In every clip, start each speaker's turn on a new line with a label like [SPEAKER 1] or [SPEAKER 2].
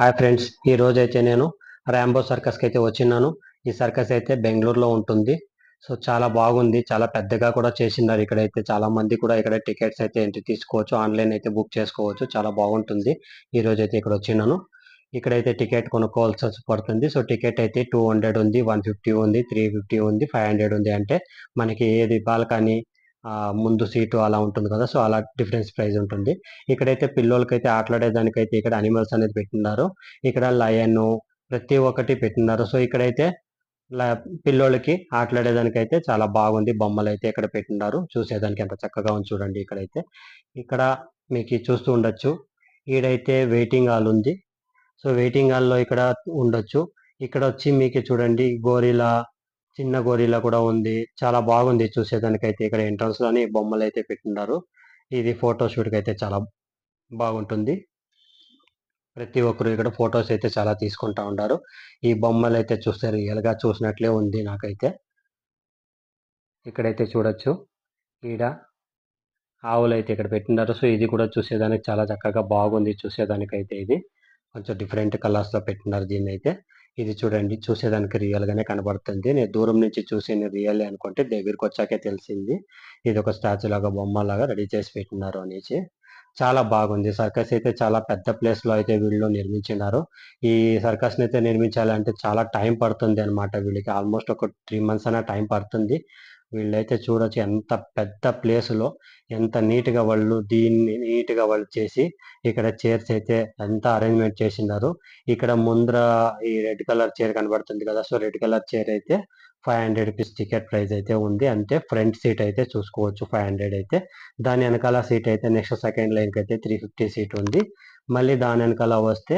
[SPEAKER 1] Hi friends ఈ రోజు అయితే నేను ర్యాంబో సర్కస్కి అయితే వచ్చినాను ఈ సర్కస్ అయితే బెంగళూరులో ఉంటుంది. సో చాలా బాగుంది. చాలా పెద్దగా కూడా చేసినారు ఇక్కడైతే. చాలా మంది కూడా ఇక్కడ టికెట్స్ అయితే ఎంట్రీ తీసుకోవచ్చు ఆన్లైన్ అయితే బుక్ చేసుకోవచ్చు. చాలా బాగుంటుంది. ఈ రోజు అయితే ఇక్కడ వచ్చినాను ఇక్కడైతే టికెట్ కొనుక్కోవాల్సి పడుతుంది. సో టికెట్ అయితే టూ హండ్రెడ్ ఉంది వన్ ఫిఫ్టీ ఉంది త్రీ ఫిఫ్టీ ఉంది ఫైవ్ హండ్రెడ్ ఉంది అంటే మనకి ఏది బాల్కనీ ముందు సీటు అలా ఉంటుంది కదా సో అలా డిఫరెన్స్ ప్రైస్ ఉంటుంది. ఇక్కడైతే పిల్లలకైతే ఆటలాడేదానికైతే ఇక్కడ అనిమల్స్ అనేది పెట్టినారు ఇక్కడ లయన్ ప్రతి ఒక్కటి పెట్టినారు సో ఇక్కడైతే ల- పిల్లోళ్ళకి ఆటలాడేదానికైతే చాలా బాగుంది. బొమ్మలు అయితే ఇక్కడ పెట్టినారు చూసేదానికి ఎంత చక్కగా ఉంది చూడండి ఇక్కడైతే. ఇక్కడ మీకు చూస్తూ ఉండొచ్చు. ఈడైతే వెయిటింగ్ హాల్ ఉంది. సో వెయిటింగ్ హాల్లో ఇక్కడ ఉండొచ్చు. ఇక్కడ వచ్చి మీకు చూడండి గోరిలా చిన్న గోరిలా కూడా ఉంది. చాలా బాగుంది చూసేదానికైతే. ఇక్కడ ఎంట్రన్స్లోని బొమ్మలు అయితే పెట్టినారు ఇది ఫోటో షూట్కి అయితే చాలా బాగుంటుంది. ప్రతి ఒక్కరు ఇక్కడ ఫొటోస్ అయితే చాలా తీసుకుంటా ఉంటారు ఈ బొమ్మలు అయితే చూస్తే రియల్గా చూసినట్లే ఉంది నాకైతే. ఇక్కడైతే చూడొచ్చు. ఈడ ఆవులు అయితే ఇక్కడ పెట్టినారు సో ఇది కూడా చూసేదానికి చాలా చక్కగా బాగుంది చూసేదానికైతే ఇది. కొంచెం డిఫరెంట్ కలర్స్లో పెట్టినారు దీన్ని అయితే ఇది చూడండి చూసేదానికి రియల్గానే కనబడుతుంది. నేను దూరం నుంచి చూసి రియల్ అనుకుంటే దగ్గరికి వచ్చాకే తెలిసింది. ఇది ఒక స్టాచ్యూ లాగా బొమ్మ లాగా రెడీ చేసి పెట్టినారు అనేసి. చాలా బాగుంది. సర్కస్ అయితే చాలా పెద్ద ప్లేస్లో అయితే వీళ్ళు నిర్మించినారు. ఈ సర్కస్ని అయితే నిర్మించాలంటే చాలా టైం పడుతుంది అనమాట వీళ్ళకి. ఆల్మోస్ట్ ఒక త్రీ మంత్స్ అయినా టైం పడుతుంది. వీళ్ళైతే చూడొచ్చు ఎంత పెద్ద ప్లేస్లో ఎంత నీట్గా వాళ్ళు దీన్ని నీట్గా వాళ్ళు చేసి ఇక్కడ చైర్స్ అయితే ఎంత అరేంజ్మెంట్ చేసినారు. ఇక్కడ ముందర ఈ రెడ్ కలర్ చైర్ కనబడుతుంది కదా సో రెడ్ కలర్ చైర్ అయితే five hundred rupees ticket price అయితే ఉంది. అంతే ఫ్రంట్ సీట్ అయితే చూసుకోవచ్చు ఫైవ్ హండ్రెడ్ అయితే. దాని వెనకాల సీట్ అయితే నెక్స్ట్ సెకండ్ లైన్కి అయితే త్రీ ఫిఫ్టీ సీట్ ఉంది. మళ్ళీ దాని వెనకాల వస్తే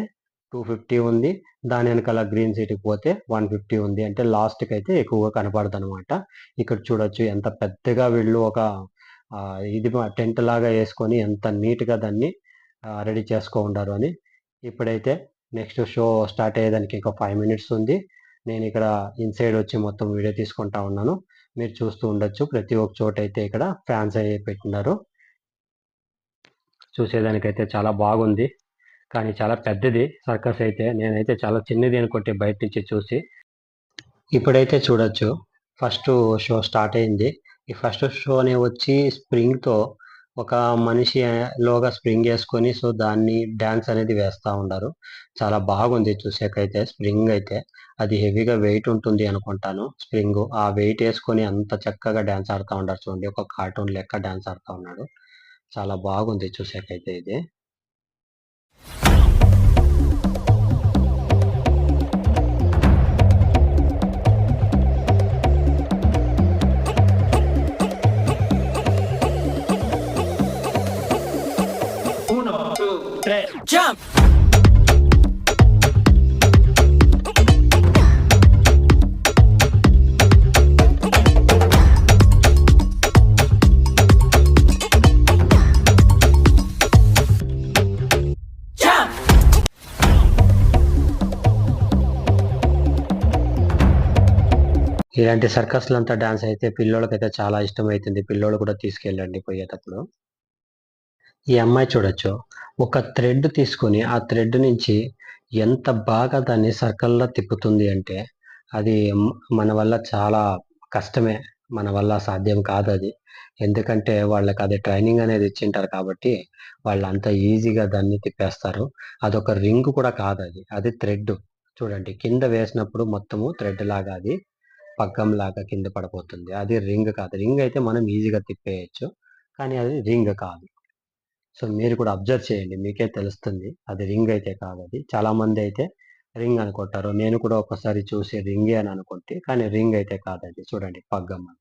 [SPEAKER 1] టూ ఫిఫ్టీ ఉంది. దాని వెనకాల గ్రీన్ సీట్కి పోతే వన్ ఫిఫ్టీ ఉంది. అంటే లాస్ట్కి అయితే ఎక్కువగా కనపడదు అనమాట ఇక్కడ చూడొచ్చు ఎంత పెద్దగా వీళ్ళు ఒక ఇది టెంట్ లాగా వేసుకొని ఎంత నీట్గా దాన్ని రెడీ చేసుకో ఉండారు అని. ఇప్పుడైతే నెక్స్ట్ షో స్టార్ట్ అయ్యేదానికి ఇంకా ఫైవ్ మినిట్స్ ఉంది. నేను ఇక్కడ ఇన్సైడ్ వచ్చి మొత్తం వీడియో తీసుకుంటా ఉన్నాను. మీరు చూస్తూ ఉండొచ్చు. ప్రతి ఒక్క చోట అయితే ఇక్కడ ఫ్యాన్స్ అయ్యి పెట్టినారు. చూసేదానికైతే చాలా బాగుంది. కానీ చాలా పెద్దది సర్కస్ అయితే నేనైతే చాలా చిన్నది అనుకుంటే బయట నుంచి చూసి. ఇప్పుడైతే చూడొచ్చు. ఫస్ట్ షో స్టార్ట్ అయింది. ఈ ఫస్ట్ షోనే వచ్చి స్ప్రింగ్తో ఒక మనిషి లోగా స్ప్రింగ్ వేసుకొని సో దాన్ని డ్యాన్స్ అనేది వేస్తూ ఉన్నారు. చాలా బాగుంది చూసేకైతే స్ప్రింగ్ అయితే. అది హెవీగా వెయిట్ ఉంటుంది అనుకుంటాను స్ప్రింగ్. ఆ వెయిట్ వేసుకొని అంత చక్కగా డ్యాన్స్ ఆడుతా ఉండారు చూడండి. ఒక కార్టూన్ లెక్క డ్యాన్స్ ఆడుతా ఉన్నాడు. చాలా బాగుంది చూసేకైతే ఇది. ఇలాంటి సర్కస్లు అంతా డాన్స్ అయితే పిల్లోళ్ళకైతే చాలా ఇష్టం అవుతుంది పిల్లోళ్ళు కూడా తీసుకెళ్ళండి పోయేటప్పుడు. ఈ అమ్మాయి చూడొచ్చు. ఒక థ్రెడ్ తీసుకొని ఆ థ్రెడ్ నుంచి ఎంత బాగా దాన్ని సర్కిల్లో తిప్పుతుంది అంటే అది మన వల్ల చాలా కష్టమే. మన వల్ల సాధ్యం కాదు అది. ఎందుకంటే వాళ్ళకి అది ట్రైనింగ్ అనేది ఇచ్చింటారు కాబట్టి వాళ్ళు అంత ఈజీగా దాన్ని తిప్పేస్తారు. అదొక రింగ్ కూడా కాదు అది. అది థ్రెడ్ చూడండి. కింద వేసినప్పుడు మొత్తము థ్రెడ్ లాగా అది. పగ్గం లాగా కింద పడిపోతుంది. అది రింగ్ కాదు. రింగ్ అయితే మనం ఈజీగా తిప్పేయచ్చు. కానీ అది రింగ్ కాదు. సో మీరు కూడా అబ్జర్వ్ చేయండి. మీకే తెలుస్తుంది. అది రింగ్ అయితే కాదు అది. చాలామంది అయితే రింగ్ అనుకుంటారు. నేను కూడా ఒకసారి చూసి రింగే అని అనుకుంటే కానీ రింగ్ అయితే కాదండి చూడండి పగ్గం అని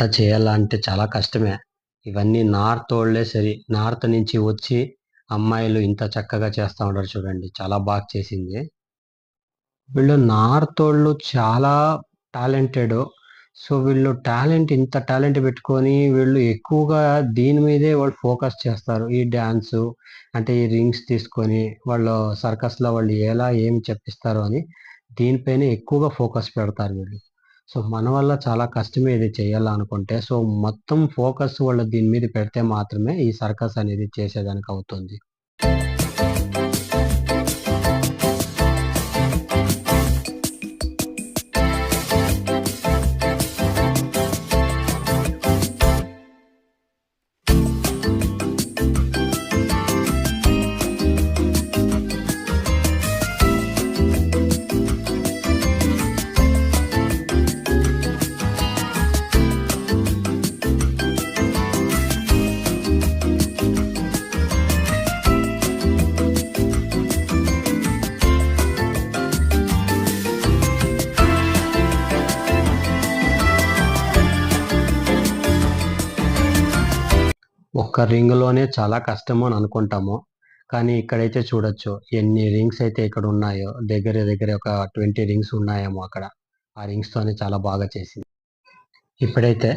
[SPEAKER 1] ఇదంతా చేయాలంటే చాలా కష్టమే. ఇవన్నీ నార్త్ వాళ్ళే సరి. నార్త్ నుంచి వచ్చి అమ్మాయిలు ఇంత చక్కగా చేస్తూ ఉంటారు చూడండి. చాలా బాగా చేసింది. వీళ్ళు నార్త్ వాళ్ళు చాలా టాలెంటెడ్ సో, వీళ్ళు టాలెంట్ ఇంత టాలెంట్ పెట్టుకొని వీళ్ళు ఎక్కువగా దీని మీదే వాళ్ళు ఫోకస్ చేస్తారు. ఈ డ్యాన్సు అంటే ఈ రింగ్స్ తీసుకొని వాళ్ళు సర్కస్‌లో వాళ్ళు ఎలా ఏమి చెప్పిస్తారో అని దీనిపైనే ఎక్కువగా ఫోకస్ పెడతారు వీళ్ళు. సో, మన వల్ల చాలా కష్టమే ఇది చేయాలనుకుంటే. సో, మొత్తం ఫోకస్ వాళ్ళు దీని మీద పెడితే మాత్రమే ఈ సర్కస్ అనేది చేసేదానికి అవుతుంది. ఒక్క రింగ్‌లోనే చాలా కష్టము అని అనుకుంటాము. కానీ ఇక్కడైతే చూడొచ్చు ఎన్ని రింగ్స్ అయితే ఇక్కడ ఉన్నాయో. దగ్గర దగ్గర ఒక 20 రింగ్స్ ఉన్నాయేమో అక్కడ. ఆ రింగ్స్‌తోనే చాలా బాగా చేసింది. ఇప్పుడైతే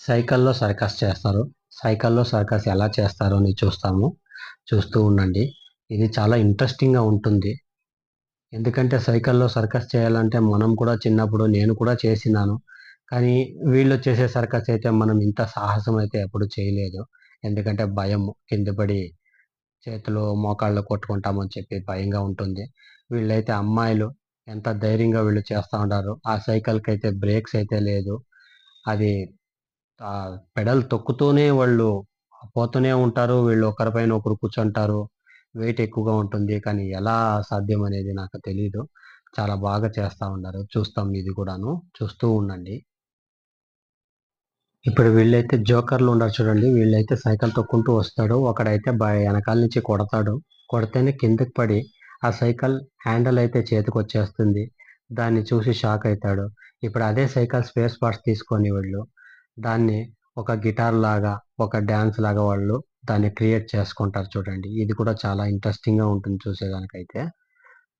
[SPEAKER 1] సైకిల్‌లో సర్కస్ చేస్తారు. సైకిల్‌లో సర్కస్ ఎలా చేస్తారో అని చూస్తాము. చూస్తూ ఉండండి. ఇది చాలా ఇంట్రెస్టింగ్‌గా ఉంటుంది. ఎందుకంటే సైకిల్‌లో సర్కస్ చేయాలంటే మనం కూడా చిన్నప్పుడు నేను కూడా చేసినాను. కానీ వీళ్ళు చేసే సర్కస్ అయితే మనం ఇంత సాహసం అయితే ఎప్పుడు చేయలేదు. ఎందుకంటే భయం కింద పడి చేతులు, మోకాళ్ళు కొట్టుకుంటామని చెప్పి భయంగా ఉంటుంది. వీళ్ళైతే అమ్మాయిలు ఎంత ధైర్యంగా వీళ్ళు చేస్తూ ఉంటారు. ఆ సైకిల్కి అయితే బ్రేక్స్ అయితే లేదు. అది పెడల్ తొక్కుతూనే వాళ్ళు పోతూనే ఉంటారు. వీళ్ళు ఒకరి పైన ఒకరు కూర్చుంటారు. వెయిట్ ఎక్కువగా ఉంటుంది. కానీ ఎలా సాధ్యం అనేది నాకు తెలియదు చాలా బాగా చేస్తూ ఉన్నారు. చూస్తాం ఇది కూడాను. చూస్తూ ఉండండి. ఇప్పుడు వీళ్ళైతే జోకర్‌లు ఉండరు చూడండి. వీళ్ళైతే సైకిల్ తొక్కుంటూ వస్తాడు. ఒకడైతే వెనకాల నుంచి కొడతాడు. కొడితేనే కిందకి పడి ఆ సైకిల్ హ్యాండిల్ అయితే చేతికొచ్చేస్తుంది. దాన్ని చూసి షాక్ అవుతాడు ఇప్పుడు అదే సైకిల్ స్పేస్ పార్ట్స్ తీసుకొని వీళ్ళు దాన్ని ఒక గిటార్ లాగా, ఒక డ్యాన్స్ లాగా వాళ్ళు దాన్ని క్రియేట్ చేసుకుంటారు చూడండి. ఇది కూడా చాలా ఇంట్రెస్టింగ్‌గా ఉంటుంది చూసేదానికైతే.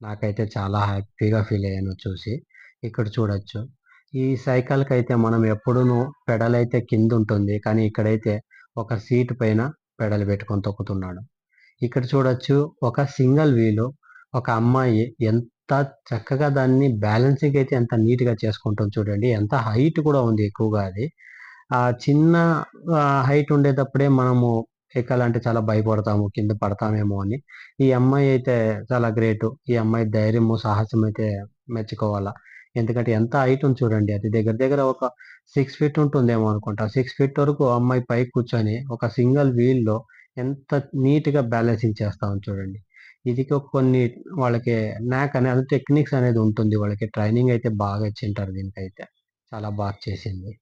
[SPEAKER 1] నాకైతే చాలా హ్యాపీగా ఫీల్ అయ్యాను చూసి. ఇక్కడ చూడొచ్చు. ఈ సైకిల్‌కైతే మనం ఎప్పుడూనూ పెడల్ అయితే కింద ఉంటుంది. కానీ ఇక్కడైతే ఒక సీట్ పైన పెడల్ పెట్టుకొని తొక్కుతున్నాడు. ఇక్కడ చూడొచ్చు ఒక సింగిల్ వీలు ఒక అమ్మాయి ఎంత చక్కగా దాన్ని బ్యాలెన్సింగ్ అయితే ఎంత నీట్‌గా చేసుకుంటుంది చూడండి. ఎంత హైట్ కూడా ఉంది ఎక్కువగా అది. ఆ చిన్న హైట్ ఉండేటప్పుడే మనము ఎక్కాలంటే చాలా భయపడతాము. కింద పడతామేమో అని. ఈ అమ్మాయి అయితే చాలా గ్రేటు. ఈ అమ్మాయి ధైర్యము, సాహసం అయితే మెచ్చుకోవాలా. ఎందుకంటే ఎంత హైట్ ఉంది చూడండి. అది దగ్గర దగ్గర ఒక సిక్స్ ఫీట్ ఉంటుందేమో అనుకుంటా. సిక్స్ ఫీట్ వరకు అమ్మాయి పై కూర్చొని ఒక సింగిల్ వీల్‌లో ఎంత నీట్‌గా బ్యాలెన్సింగ్ చేస్తా ఉంది చూడండి. ఇది కొన్ని వాళ్ళకి నాక్ అనేది టెక్నిక్స్ అనేది ఉంటుంది. వాళ్ళకి ట్రైనింగ్ అయితే బాగా ఇచ్చింటారు దీనికైతే. చాలా బాగా చేసింది.